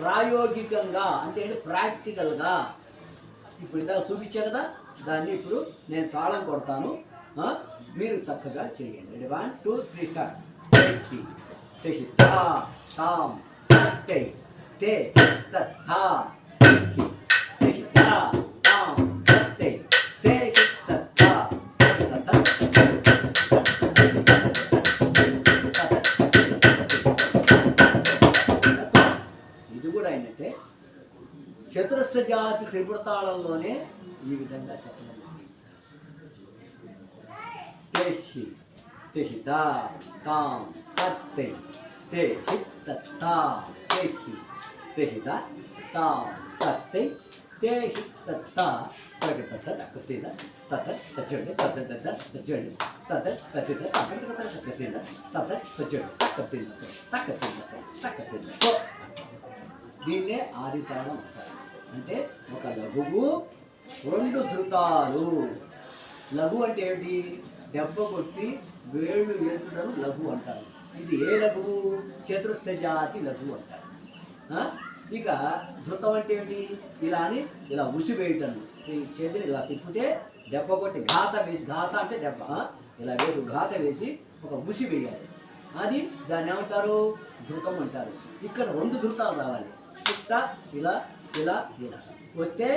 ప్రాయోగికంగా అంటే ఏంటి ప్రాక్టికల్గా. ఇప్పుడు ఇందాక చూపించాను కదా దాన్ని ఇప్పుడు నేను తాళం కొడతాను. మీరు చక్కగా చేయండి. వన్ టూ త్రీ స్టార్ట్ చేసి తా తాం తే త్రిపురతాళంలోనే ఈ విధంగా చెప్పడం తాం తత్తే తాం తత్తే తత తక్కతేద తత తచ్చండి తత తత తచ్చండి తచ్చిత దీన్నే ఆదితాళం అంటే ఒక లఘువు రెండు ధృతాలు. లఘు అంటే ఏమిటి? దెబ్బ కొట్టి వేళ్ళు ఏతుడను లఘు అంటారు. ఇది ఏ లఘు? చతుర్థ జాతి లఘు అంటారు. ఆ? ఇక ధృతం అంటే ఏమిటి? ఇలా అని ఇలా ఉసి వేయటం ఈ చేతిని ఇలా తిప్పితే దెబ్బ కొట్టి ఘాత వేసి ఘాత అంటే దెబ్బ ఇలా వేసి ఘాత వేసి ఒక ఉసి వేయాలి. అది దాన్ని ఏమంటారు? ధృతం అంటారు. ఇక్కడ రెండు ధృతాలు రావాలి. చిత్త ఇలా ఇలా ఇలా. వస్తే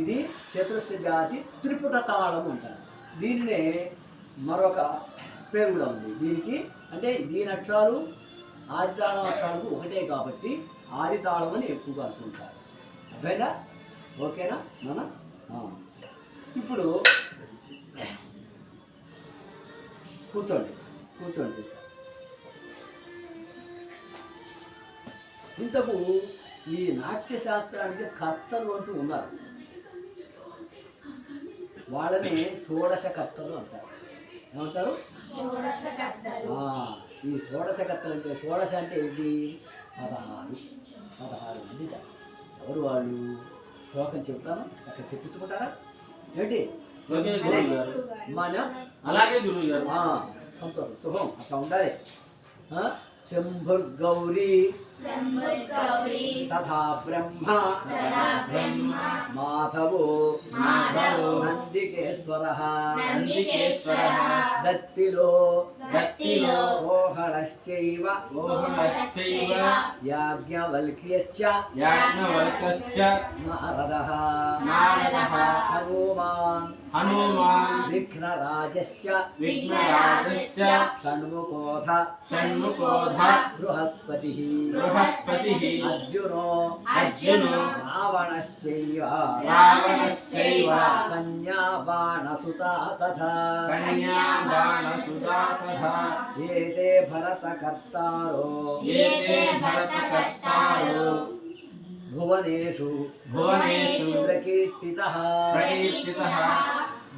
ఇది చతురస్ర జాతి త్రిపుట తాళం అంటారు. దీన్నే మరొక పేరు కూడా ఉంది. దీనికి అంటే దీని అక్షరాలు ఆది తాళం అక్షరాలకు ఒకటే కాబట్టి ఆది తాళం అని ఎక్కువగా అనుకుంటారు అర్థమైనా ఓకేనా? మన ఇప్పుడు కూర్చోండి కూర్చోండి. ఇంతకు ఈ నాట్య శాస్త్రానికి కర్తలు అంటూ ఉన్నారు. వాళ్ళని షోడశ కర్తలు అంటారు. ఏమంటారు? ఆ, ఈ షోడశ కర్తలు అంటే షోడశ అంటే ఏంటి? పదహారు. పదహారు మంది ఎవరు వాళ్ళు? శ్లోకం చెప్తాను అక్కడ చెప్పించుకుంటారా? ఏంటి? ఓకే గురువు గారు. మన అలాగే గురువు గారు. ఆ, సంతోషం. శుభం అట్లా ఉండాలి. ఆ, శంభుర్గౌరీ శంభుర్గౌరీ తథా బ్రహ్మ తదా బ్రహ్మ మాధవో మాధవో నందికేశ్వర నందికేశ్వరः దత్తిలో దత్తిలో కోహళశ్చైవ ఓహమశ్చైవ యాజ్ఞవల్క్యశ్చ యాజ్ఞవల్కశ్చ నారదః నారదః హనుమాన్ హనుమాన్ విఘ్నరాజశ్చ విఘ్నరాజశ్చ షణ్ముఖోధ షణ్ముఖోధ బృహస్పతి బృహస్పతిః అర్జునో అర్జునో రావణశ్చైవ భువనేషు. భువనేషు. ప్రకీర్తితః. ప్రకీర్తితః.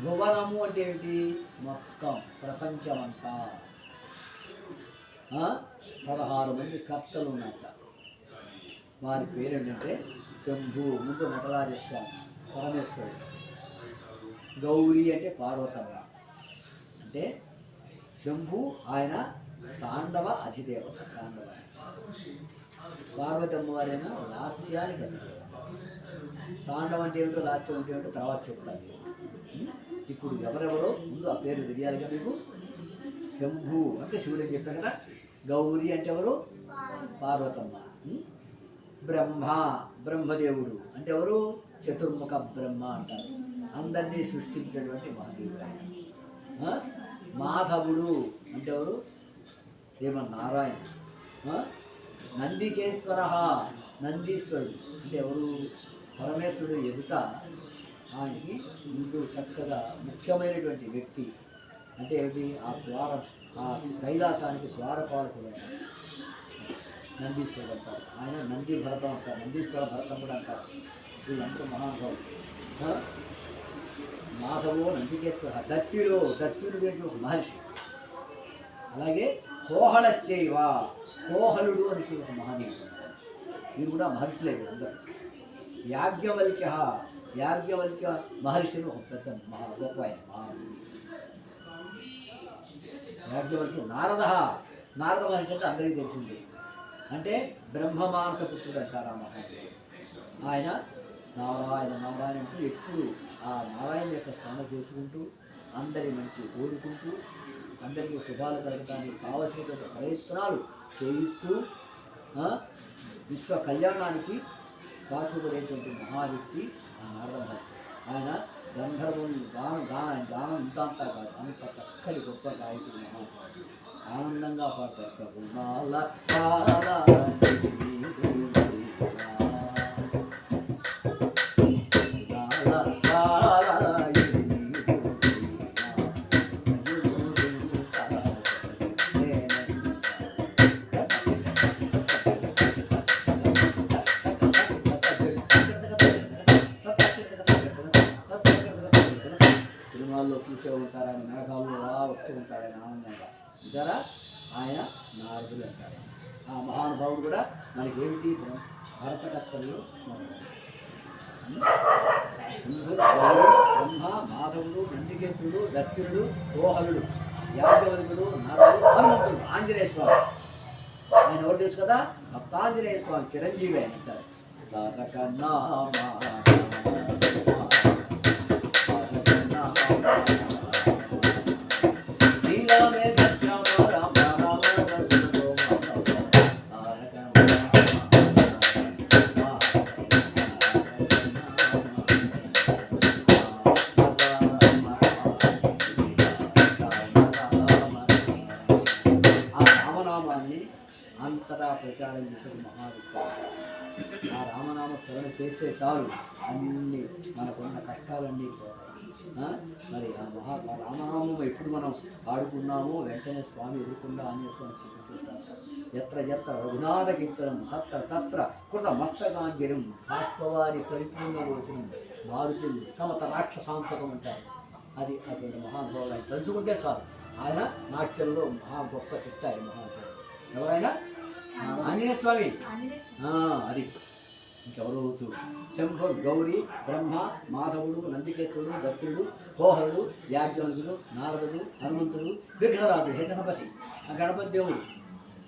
భువనము అంటే ఏంటి మొత్తం ప్రపంచమంతా? పదహారు మంది కర్తలు ఉన్నట్ట వారి పేరు ఏంటంటే శంభు ముందు నటరాజస్వామి పరమేశ్వరుడు. గౌరీ అంటే పార్వతమ్మ. అంటే శంభు ఆయన తాండవ అధిదేవత తాండవ. పార్వతమ్మ వారేమో లాస్యానికి అధిదేవత తాండవం అంటే ఏమిటో లాస్యం అంటే ఏమిటో తర్వాత చెప్తాను ఇప్పుడు ఎవరెవరో ముందు ఆ పేరు తెలియాలిగా మీకు? శంభు అంటే శివుడు అని చెప్పాను కదా? గౌరీ అంటే ఎవరు? పార్వతమ్మ. బ్రహ్మ బ్రహ్మదేవుడు అంటే ఎవరు? చతుర్ముఖ బ్రహ్మ అంటారు. అందరినీ సృష్టించినటువంటి మహాదేవుడు ఆయన. మాధవుడు అంటే ఎవరు? శ్రీమన్నారాయణ. ఆ? నందికేశ్వర నందీశ్వరుడు. అంటే ఎవరు? పరమేశ్వరుడు ఎదుట ఆయనకి ముందు చక్కగా ముఖ్యమైనటువంటి వ్యక్తి. అంటే ఏమిటి? ఆ ద్వార ఆ కైలాసానికి ద్వారపాలకుడు నందీశ్వరుడు అంటారు. ఆయన నంది భరతం అంటారు. నందీశ్వర భరతం కూడా అంటారు. వీళ్ళంతా మహానుభావులు. మాధవో నందికేశ్వర? దత్తుడు దత్తుడు ఒక మహర్షి. అలాగే కోహళశ్చైవ. కోహలుడు అని ఒక మహనీయుడు వీరు కూడా మహర్షులేదు వీళ్ళందరూ యాజ్ఞవల్క్య యాజ్ఞవల్క్య మహర్షులు ఒక పెద్ద మహా గొప్ప ఆయన యాజ్ఞవల్క్య నారద నారద మహర్షి అంటే అందరికీ తెలిసింది. అంటే బ్రహ్మమానస పుత్రుడు అంటారు ఆ మహాదేవుడు ఆయన నారాయణ నారాయణ అంటూ ఎప్పుడు ఆ నారాయణ యొక్క స్నానం చేసుకుంటూ అందరి మంచి కోరుకుంటూ అందరికీ శుభాలు కలగడానికి కావలసినటువంటి ప్రయత్నాలు చేయిస్తూ విశ్వ కళ్యాణానికి పాటుపడేటువంటి మహావ్యక్తి ఆ నారద మహర్షి ఆయన గంధర్వుని గానం గానం గానం ఇంతంతా కాదు అంత చక్కటి గొప్ప గాయకుడు మహాత్ముడు. ఆనందంగా పాడతారు చిరంజీవి ఆయన అన్ని మనకున్న కష్టాలన్నీ? మరి ఆ మహా రామనామం ఎప్పుడు మనం ఆడుకున్నామో వెంటనే స్వామి ఎదుర్కొండా ఆంజనేయ స్వామి ఎత్ర ఎత్ర రఘునాథ కీర్తనం తత్ర తత్ర కృత మస్తకాంగిరం బాష్పవారి పరిపూర్ణ రోజునం మారుతుంది సమత రాక్షసాంతకం అంటారు. అది అటువంటి మహానుభావులు ఆయన తలుచుకుంటే చాలు. ఆయన నాట్యంలో మహా గొప్ప శక్తి ఆయన మహానుభావుడు. ఎవరైనా? ఆంజనేయ స్వామి. అది. ఇంకెవరు శంభ శంభు గౌరి బ్రహ్మ మాధవుడు నందికేతుడు దత్తుడు కోహరుడు యాజ్ఞనుడు నారదుడు హనుమంతుడు విఘ్నరాజు హే గణపతి. ఆ గణపతి దేవుడు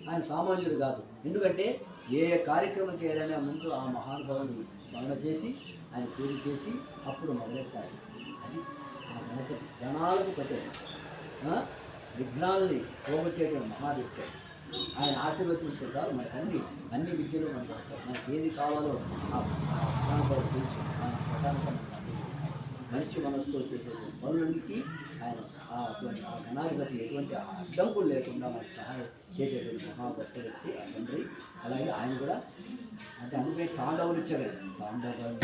ఆయన సామాన్యుడు కాదు. ఎందుకంటే ఏ కార్యక్రమం చేయాలనే ముందు ఆ మహానుభావుని స్మరణ చేసి ఆయన పూజ చేసి అప్పుడు మొదలెట్టాలి. అది ఆ గణపతి గణాలకు పట్టే విఘ్నాల్ని పోగొట్టేటువంటి మహావిద్య ఆయన ఆశీర్వదించే చాలు మనకు అన్ని అన్ని విద్యలు మనకు వస్తాయి మనకి ఏది కావాలో ఆ మహానుభావుడు తెలుసు ఆయన ప్రశాంతం మంచి మనసుతో చేసే పనులన్నిటికీ ఆయన ఆ అటువంటి ఆ గణాధిపతి ఎటువంటి అడ్డంకులు లేకుండా మనకు సహాయం చేసేటువంటి మహాభక్త వ్యక్తి ఆ తండ్రి అలాగే ఆయన కూడా అంటే అందుకే తాండవులు ఇచ్చారు తాండవం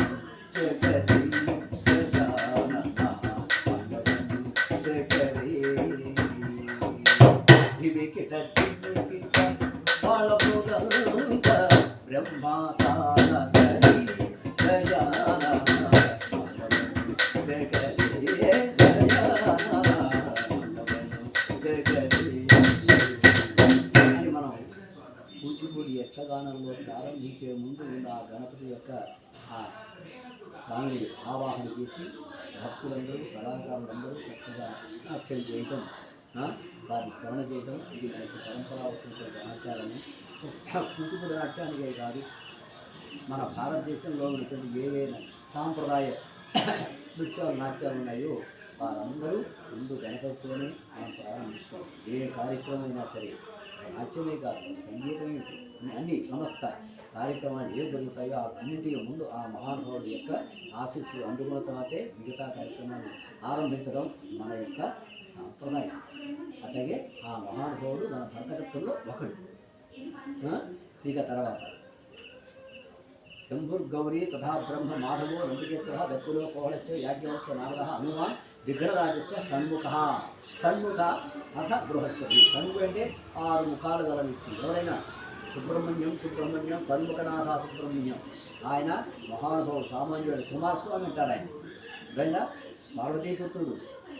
ముందు ఉన్న ఆ గణపతి యొక్క ఆ దాన్ని ఆవాహన చేసి భక్తులందరూ కళాకారులందరూ చక్కగా నాట్యం చేయటం వారిని స్మరణ చేయటం ఇది మనకి పరంపర వచ్చినటువంటి ఆచారము కూచిపూడి నాట్యానికే కాదు మన భారతదేశంలో ఉన్నటువంటి ఏవైనా సాంప్రదాయ నృత్యాలు నాట్యాలు ఉన్నాయో వారందరూ ముందు గణపతితోనే మనం ప్రారంభిస్తాం ఏ కార్యక్రమం అయినా సరే నాట్యమే కాదు సంగీతం అన్ని సమస్త కార్యక్రమాలు ఏవి జరుగుతాయో ఆ అన్నింటి ముందు ఆ మహానుభావుడి యొక్క ఆశీస్సులు అందుకున్న తర్వాతే మిగతా కార్యక్రమాన్ని ఆరంభించడం మన యొక్క సాంప్రదాయం. అట్లాగే ఆ మహానుభావుడు మన భరతకత్వంలో ఒకడు. ఇక తర్వాత. శంభుర్గౌరీ తథా బ్రహ్మ మాధవో నందికేశ్వర దత్తులో కోహళస్య యాజ్ఞవస్య నారద హనుమాన్ విగ్రహరాజస్య షణ్ముఖ. షణ్ముఖ అథ బృహస్పతి. షణ్ముఖ అంటే ఆరు ముఖాలు గల వ్యక్తి. ఎవరైనా సుబ్రహ్మణ్యం సుబ్రహ్మణ్యం షణ్ముఖనాథ సుబ్రహ్మణ్యం. ఆయన మహానుభావుడు సామాన్యుడు కుమారస్వామి అంటారు ఆయన. వెళ్ళా పార్వతీపుత్రుడు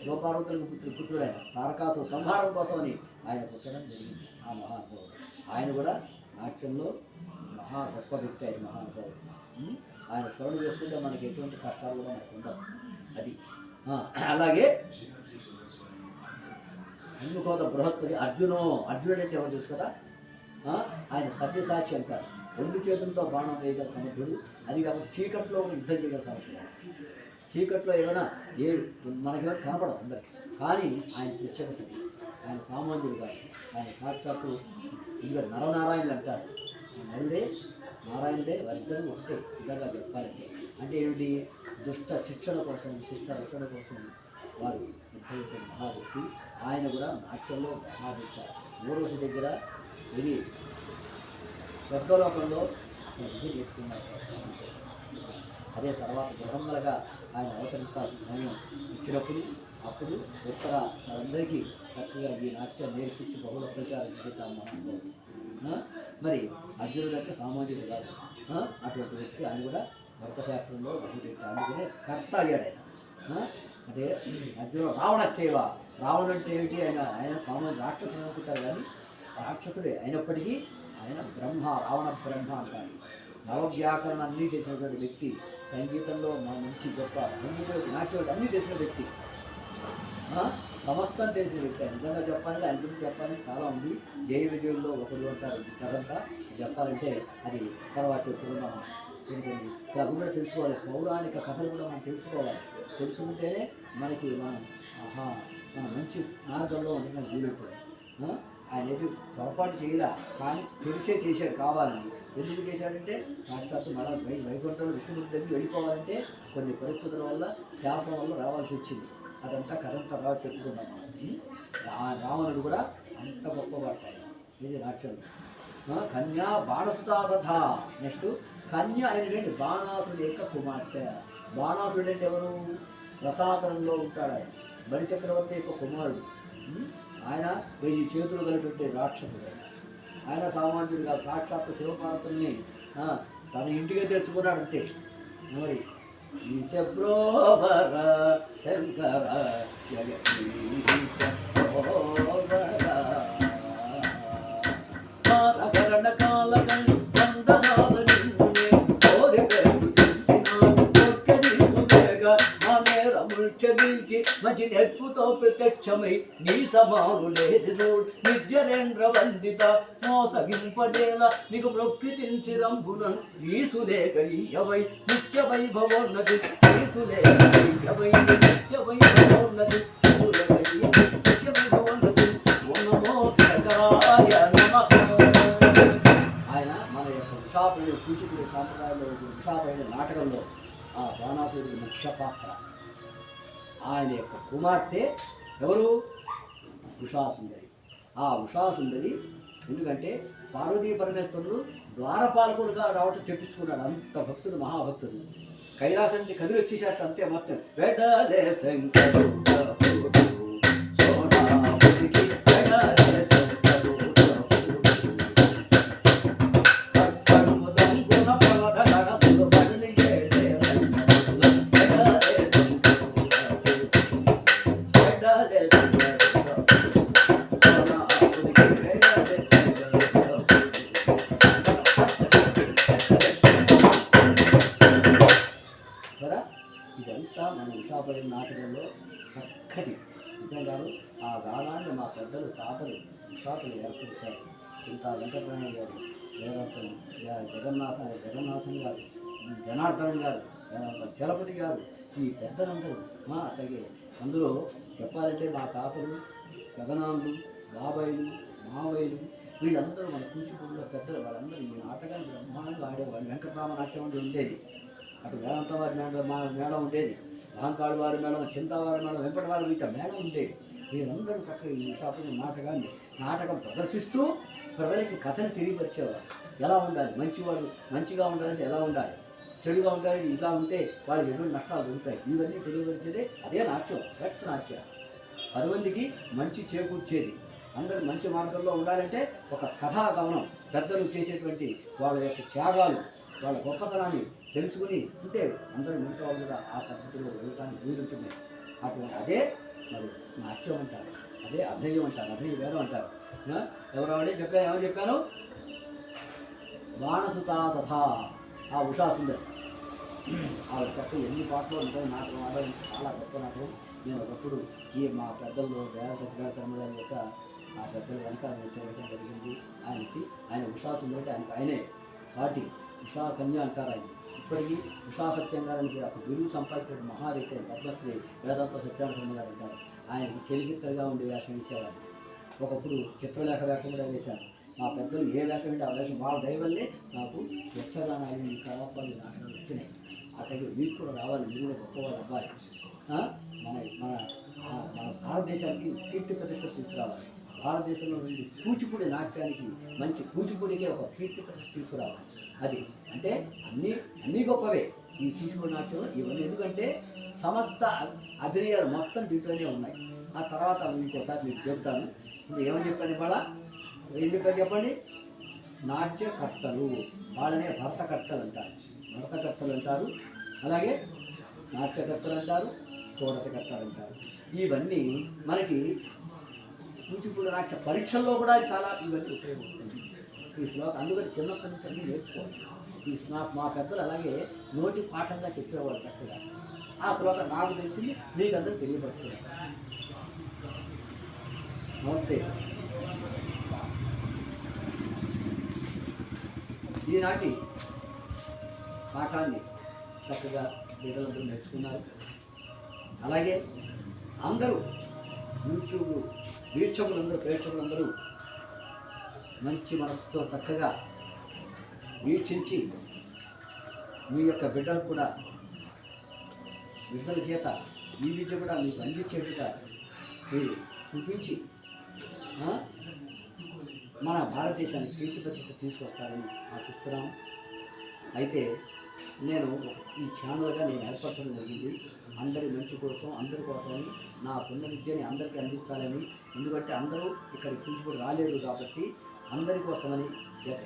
గోపార్వతులకు పుత్రుడు పుత్రుడు ఆయన. తారకాసు సంహారం కోసమని ఆయన పుట్టడం జరిగింది ఆ మహానుభావుడు. ఆయన కూడా నాట్యంలో మహా గొప్ప వ్యక్తి ఆయన మహానుభావుడు. ఆయన స్మరణ చేసుకుంటే మనకి ఎటువంటి కష్టాలు కూడా మనకు ఉండవు. అది. అలాగే అందుకోత బృహస్పతి అర్జునో అర్జునుడు అంటే ఎవరు తెలుసు కదా? ఆయన సత్యసాక్షి అంటారు. రెండు చేతులతో బాణం వేయగల సమర్థుడు అది కాకుండా చీకట్లో యుద్ధం చేయగల సమర్థుడు చీకట్లో ఏమైనా ఏ మనకేమో కనపడదు అందరికి. కానీ ఆయన ప్రత్యేకత ఆయన సామాన్యుడు కాదు. ఆయన సాక్షాత్తు ఇంకా నరనారాయణులు అంటారు. నరుడే నారాయణుడే వారిద్దరూ ఒకటే. విధంగా చెప్పాలంటే. అంటే ఏమిటి? దుష్ట శిక్షణ కోసం శిష్ట రక్షణ కోసం వారు ఉద్భవించిన మహాభక్తి ఆయన కూడా నాట్యంలో మహాభక్త ఊర్వశి దగ్గర ఇది స్వర్గలోకంలో విధి చేసుకున్నారు అదే తర్వాత జగమ్మలుగా ఆయన అవతరించాల్సిన సమయం ఇచ్చినప్పుడు అప్పుడు ఉత్తర అందరికీ చక్కగా ఈ నాట్యం నేర్పించి బహుళ ప్రచారం చేద్దాం మనం మరి అర్జునుడు యొక్క సామాజిక కాదు. అటువంటి వ్యక్తి ఆయన కూడా శాస్త్రంలో బహుశా అందుకనే కర్త అడిగాడు ఆయన. అంటే అర్జునుడు రావణ సేవ రావణ అంటే ఏమిటి? ఆయన ఆయన సామాజిక రాష్ట్ర అనుకుంటారు కానీ రాక్షసుడే అయినప్పటికీ ఆయన బ్రహ్మ రావణ బ్రహ్మ అంటారు. నవవ్యాకరణ అన్నీ చేసినటువంటి వ్యక్తి సంగీతంలో మా మంచి గొప్ప సంగీతం నాట్యం అన్నీ చేసిన వ్యక్తి. ఆ? సమస్తం చేసిన వ్యక్తి. నిజంగా చెప్పాలంటే ఆయన గురించి చెప్పాలని చాలా ఉంది. జయ విజయుల్లో ఒకరు అంటారు కదంతా చెప్పాలంటే అది తర్వాత చెప్పుకుందాం. ఏంటండి ఇలా కూడా తెలుసుకోవాలి పౌరాణిక కథలు కూడా మనం తెలుసుకోవాలి. తెలుసుకుంటేనే మనకి మనం ఆహా మన మంచి మార్గంలో ఉన్న జీవితం. ఆయన పొరపాటు చేయలే కానీ తెలిసే చేశాడు కావాలని. ఎందుకు చేశాడంటే సాక్షాత్తు మన వై వైకుంఠంలో విష్ణుమూర్తి దగ్గర వెళ్ళిపోవాలంటే కొన్ని పరిస్థితుల వల్ల శాపం వల్ల రావాల్సి వచ్చింది. అదంతా కథంతా తర్వాత చెప్పుకున్నాం ఆ రావణుడు కూడా అంత గొప్పవాడు ఇది నాట్యం కన్యా బాణసుతారథ నెక్స్ట్ కన్య అనేటువంటి బాణాసుడు యొక్క కుమార్తె. బాణాసుడు అంటే ఎవరు? రసాతనంలో ఉంటాడు ఆయన. బలి చక్రవర్తి యొక్క కుమారుడు. ఆయన వెయ్యి చేతులు కలిగినటువంటి రాక్షసుడు ఆయన. ఆయన సామాన్యుడు కాదు సాక్షాత్ శివపార్వతుల్ని తన ఇంటికే తెచ్చుకున్నాడు అంతే మరి శంకర జగదీశ నెప్పుతో ప్రత్యక్షమై నీ సమాను లేదు నిత్యరేంద్ర వందిత మోసగింపడేల నీకు ప్రొక్కితించి రంభునం ఈసులే గయ్యవై నిత్య వైభవోన్నతి ఈసులే గయ్యవై నిత్య వైభవోన్నతి ఈసులే నిత్య వైభవోన్నతి ఆయన మన యొక్క ఉషాపైన కూచిపూడి సాంప్రదాయంలో ఉషాపైన నాటకంలో ఆ బాణాసురుడి ముఖ్య పాత్ర. ఆయన యొక్క కుమార్తె ఎవరు? ఉషాసుందరి ఆ ఉషాసుందరి ఎందుకంటే పార్వతీ పరమేశ్వరుడు ద్వారపాలకుడుగా రావటం చెప్పించుకున్నాడు. అంత భక్తుడు మహాభక్తుడు. కైలాసం నుంచి కదిలి వచ్చేసారు అంతే మొత్తం చక్కటి నిజం గారు ఆ గానాన్ని మా పెద్దలు తాతలు విశాఖలు ఏర్పరిచారు. ఇంత వెంకటరమణ గారు వేదాంతం జగన్నాథ జగన్నాథం గారు జనార్దన్ గారు వేదాంత చలపతి గారు ఈ పెద్దలందరూ మా అట్లాగే అందులో చెప్పాలంటే మా తాతలు గగనాంలు బాబాయిలు మావయ్యలు వీళ్ళందరూ మన కూచిపూడిలో పెద్దలు వాళ్ళందరూ ఈ నాటకాన్ని బ్రహ్మాండంగా ఆడేవాళ్ళు. వెంకటరామ నాట్యం ఉండేది. అటు వేదాంత వారి మేడ మా మేడం ఉండేది. మహంకాళి వారి మేడం చింతావారి మేడం వెంకట వారి వీట మేడం ఉండేది వీరందరూ చక్కగా ఈ షాపుని నాటకాన్ని నాటకం ప్రదర్శిస్తూ ప్రజలకి కథను తెలియపరిచేవారు. ఎలా ఉండాలి? మంచివాడు మంచిగా ఉండాలంటే ఎలా ఉండాలి? చెడుగా ఉండాలంటే ఇలా ఉంటే వాళ్ళకి ఎటువంటి నష్టాలు జరుగుతాయి? ఇవన్నీ తెలియపరిచేదే అదే నాట్యం కరెక్ట్ నాట్యం. పది మందికి మంచి చేకూర్చేది. అందరూ మంచి మార్గంలో ఉండాలంటే ఒక కథా గమనం పెద్దలు చేసేటువంటి వాళ్ళ యొక్క త్యాగాలు వాళ్ళ గొప్పతనాన్ని తెలుసుకుని ఉంటే అందరూ మిగతా వాళ్ళు కూడా ఆ పద్ధతిలో వెళ్ళటానికి వీలుంటుంది అటువంటి అదే మరి నాట్యం అంటారు అదే అభయం అంటారు అభయ వేదం అంటారు. ఎవరెవడే ఎవరు చెప్పాను ఏమని చెప్పాను బాణసుతా తథా ఆ ఉషా సుందరి. ఆ చక్క ఎన్ని పాటలు ఉంటాయి నాటకం ఆడడం చాలా గొప్ప నాటకం. నేను ఒకప్పుడు ఈ మా పెద్దల్లో వేద సత్యనారాయణ గారి యొక్క ఆ పెద్దలు వెనక నేను జరిగింది. ఆయనకి ఆయన ఉషా సుందరికి ఆయనకు ఆయనే. సాటి ఉషా కన్య అంటారు ఆయన. ఇప్పటికీ ఉషా సత్యనారాయణ గారు ఒక గురువు సంపాదించిన మహారీతి పద్మశ్రీ వేదాంత సత్యనారాయణ గారు అంటారు. ఆయనకి చెలిగిత్తగా ఉండే వేషం వేసేవాడు ఒకప్పుడు చిత్రలేఖ వేషం కూడా వేశాను మా పెద్దలు ఏ వేషం అంటే ఆ వేషం వాళ్ళ దయవల్లే నాకు యక్షగానాలు ఈ కళాపాలు నాటకాలు వచ్చినాయి. అతనికి మీకు కూడా రావాలి. మీరు కూడా గొప్పవాళ్ళు అవ్వాలి మన మన మన భారతదేశానికి కీర్తి ప్రతిష్ట తీసుకురావాలి. భారతదేశంలో నుండి కూచిపూడి నాట్యానికి మంచి కూచిపూడికి ఒక కీర్తి ప్రతిష్ట తీసుకురావాలి. అది. అంటే అన్నీ అన్నీ గొప్పవే. ఈ కూచిపూడి నాట్యం ఇవన్నీ. ఎందుకంటే సమస్త అభినయాలు మొత్తం దీంట్లోనే ఉన్నాయి. ఆ తర్వాత ఇంకోసారి మీకు చెప్తాను ఇప్పుడు ఏమని చెప్పాను ఇవాళ? ఎందుకని చెప్పండి? నాట్యకర్తలు. వాళ్ళనే భర్తకర్తలు అంటారు. భర్తకర్తలు అంటారు. అలాగే నాట్యకర్తలు అంటారు షోడశకర్తలు అంటారు. ఇవన్నీ మనకి కూచిపూడి నాట్య పరీక్షల్లో కూడా చాలా ఇవన్నీ ఉపయోగపడుతుంది ఈ శ్లోకం అందుకని చిన్నప్పటి నుంచి అన్నీ నేర్చుకోవాలి. ఈ మా మా పెద్దలు అలాగే నోటి పాఠంగా చెప్పేవాళ్ళు చక్కగా. ఆ శ్లోకం నాకు తెలిసింది మీకు అందరూ తెలియపరుస్తున్నారు నమస్తే. ఈనాటి పాఠాన్ని చక్కగా బిడ్డలందరూ నేర్చుకున్నారు. అలాగే అందరూ యూట్యూబ్ వీక్షకులందరూ ప్రేక్షకులందరూ మంచి మనసుతో చక్కగా వీక్షించి మీ యొక్క బిడ్డలు కూడా బిడ్డల చేత ఈ విద్య కూడా మీకు అందించేట్టుగా మీరు చూపించి మన భారతదేశాన్ని కీర్తి ప్రతిష్ట తీసుకొస్తారని ఆశిస్తున్నాము. అయితే నేను ఈ ఛానల్గా నేను ఏర్పరచడం జరిగింది. అందరి మంచి కోసం అందరి కోసం నా పుణ్య విద్యని అందరికీ అందించాలని. ఎందుకంటే అందరూ ఇక్కడ కూచిపూడి రాలేరు కాబట్టి అందరి కోసమని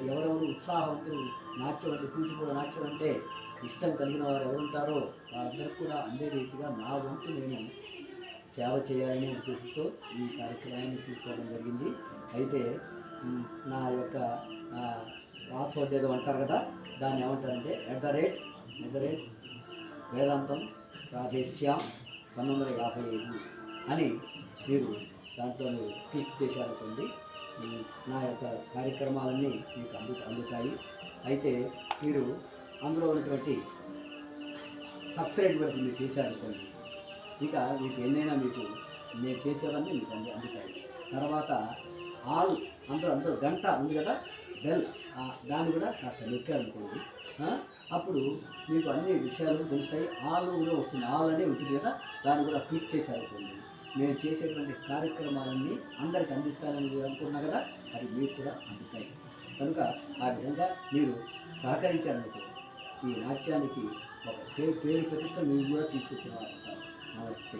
ఎవరెవరు ఉత్సాహవంతులు నాట్యం అంటే కూచిపూడి నాట్యం అంటే ఇష్టం కలిగిన వారు ఎవరుంటారో వారందరికీ కూడా అందే రీతిగా నా వంతు నేను సేవ చేయాలనే ఉద్దేశంతో ఈ కార్యక్రమాన్ని తీసుకోవడం జరిగింది. అయితే నా యొక్క పాస్వర్డ్ అంటారు కదా దాన్ని ఏమంటారంటే at the rate at the rate Vedantam Radheshyam పంతొమ్మిది వందల యాభై ఐదు అని మీరు దాంట్లో క్లిక్ చేశారనుకోండి నా యొక్క కార్యక్రమాలన్నీ మీకు అందు అందుతాయి. అయితే మీరు అందులో ఉన్నటువంటి సబ్స్క్రైబ్ కూడా మీరు చేశారనుకోండి ఇక మీకు ఎన్నైనా మీకు నేను చేసేవన్నీ మీకు అంది అందుతాయి. తర్వాత ఆల్ అందరూ అందరూ గంట ఉంది కదా బెల్ దాన్ని కూడా కాస్త నొక్కారనుకోండి. అప్పుడు మీకు అన్ని విషయాలు తెలుస్తాయి. ఆల్ కూడా వస్తుంది. ఆల్ అనే ఉంటుంది కదా దాన్ని కూడా క్లిక్ చేశారనుకోండి. నేను చేసేటువంటి కార్యక్రమాలన్నీ అందరికి అందిస్తానని మీరు అనుకున్నా కదా అది మీకు కూడా అందుతాయి. కనుక ఆ విధంగా మీరు సహకరించారనుకో ఈ నాట్యానికి ఒక పేరు పేరు ప్రతిష్ట మీరు కూడా తీసుకొచ్చిన వారు నమస్తే.